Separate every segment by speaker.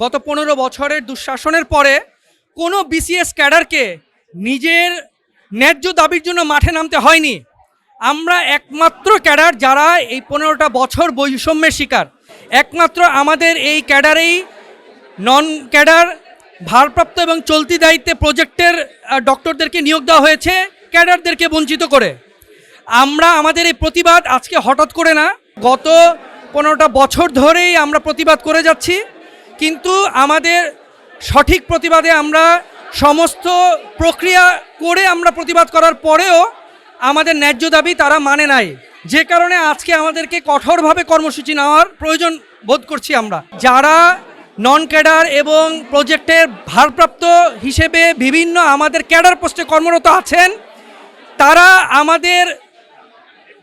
Speaker 1: গত পনেরো বছরের দুঃশাসনের পরে কোনো বিসিএস ক্যাডারকে নিজের ন্যায্য দাবির জন্য মাঠে নামতে হয়নি। আমরা একমাত্র ক্যাডার যারা এই পনেরোটা বছর বৈষম্যের শিকার। একমাত্র আমাদের এই ক্যাডারেই নন ক্যাডার, ভারপ্রাপ্ত এবং চলতি দায়িত্বে প্রজেক্টের ডক্টরদেরকে নিয়োগ দেওয়া হয়েছে, ক্যাডারদেরকে বঞ্চিত করে। আমরা আমাদের এই প্রতিবাদ আজকে হঠাৎ করে না, গত পনেরোটা বছর ধরেই আমরা প্রতিবাদ করে যাচ্ছি। কিন্তু আমাদের সঠিক প্রতিবাদে আমরা সমস্ত প্রক্রিয়া করে আমরা প্রতিবাদ করার পরেও আমাদের ন্যায্য দাবি তারা মানে নাই। যে কারণে আজকে আমাদেরকে কঠোরভাবে কর্মসূচি নেওয়ার প্রয়োজন বোধ করছি আমরা। যারা নন ক্যাডার এবং প্রজেক্টের ভারপ্রাপ্ত হিসেবে বিভিন্ন আমাদের ক্যাডার পোস্টে কর্মরত আছেন, তারা আমাদের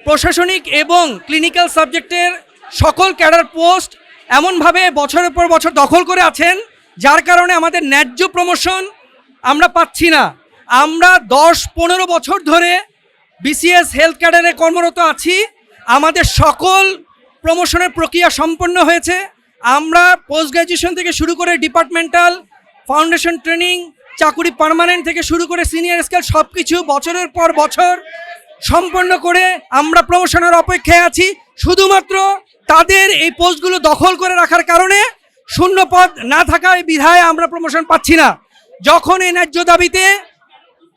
Speaker 1: প্রশাসনিক এবং ক্লিনিক্যাল সাবজেক্টের সকল ক্যাডার পোস্ট এমনভাবে বছরের পর বছর দখল করে আছেন, যার কারণে আমাদের ন্যায্য প্রমোশন আমরা পাচ্ছি না। আমরা দশ পনেরো বছর ধরে বিসিএস হেলথ ক্যাডারে কর্মরত আছি। আমাদের সকল প্রমোশনের প্রক্রিয়া সম্পন্ন হয়েছে। আমরা পোস্ট গ্র্যাজুয়েশন থেকে শুরু করে ডিপার্টমেন্টাল ফাউন্ডেশন ট্রেনিং চাকুরি পার্মানেন্ট থেকে শুরু করে সিনিয়র স্কেল সব কিছু বছরের পর বছর সম্পন্ন করে আমরা প্রমোশনের অপেক্ষায় আছি। শুধুমাত্র তাদের এই পোস্টগুলো দখল করে রাখার কারণে শূন্য পদ না থাকায় বিধায় আমরা প্রমোশন পাচ্ছি না। যখন এই ন্যায্য দাবিতে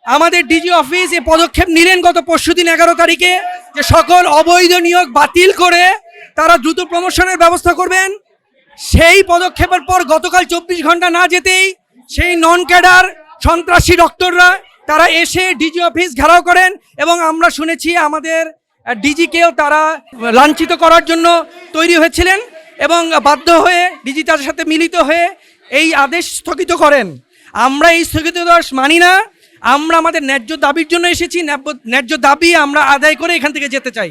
Speaker 1: আমাদের ডিজি অফিস এই পদক্ষেপ নিলেন গত পরশু দিন এগারো তারিখে যে সকল অবৈধ নিয়োগ বাতিল করে তারা দ্রুত প্রমোশনের ব্যবস্থা করবেন, সেই পদক্ষেপের পর গতকাল চব্বিশ ঘণ্টা না যেতেই সেই নন ক্যাডার সন্ত্রাসী ডক্টররা তারা এসে ডিজি অফিস ঘেরাও করেন এবং আমরা শুনেছি আমাদের ডিজিকেও তারা লাঞ্ছিত করার জন্য তৈরি হয়েছিলেন এবং বাধ্য হয়ে ডিজি তাদের সাথে মিলিত হয়ে এই আদেশ স্থগিত করেন। আমরা এই স্থগিত স্থগিতাদেশ মানি না, আমরা আমাদের ন্যায্য দাবির জন্য এসেছি ন্যায্য দাবি আমরা আদায় করে এখান থেকে যেতে চাই।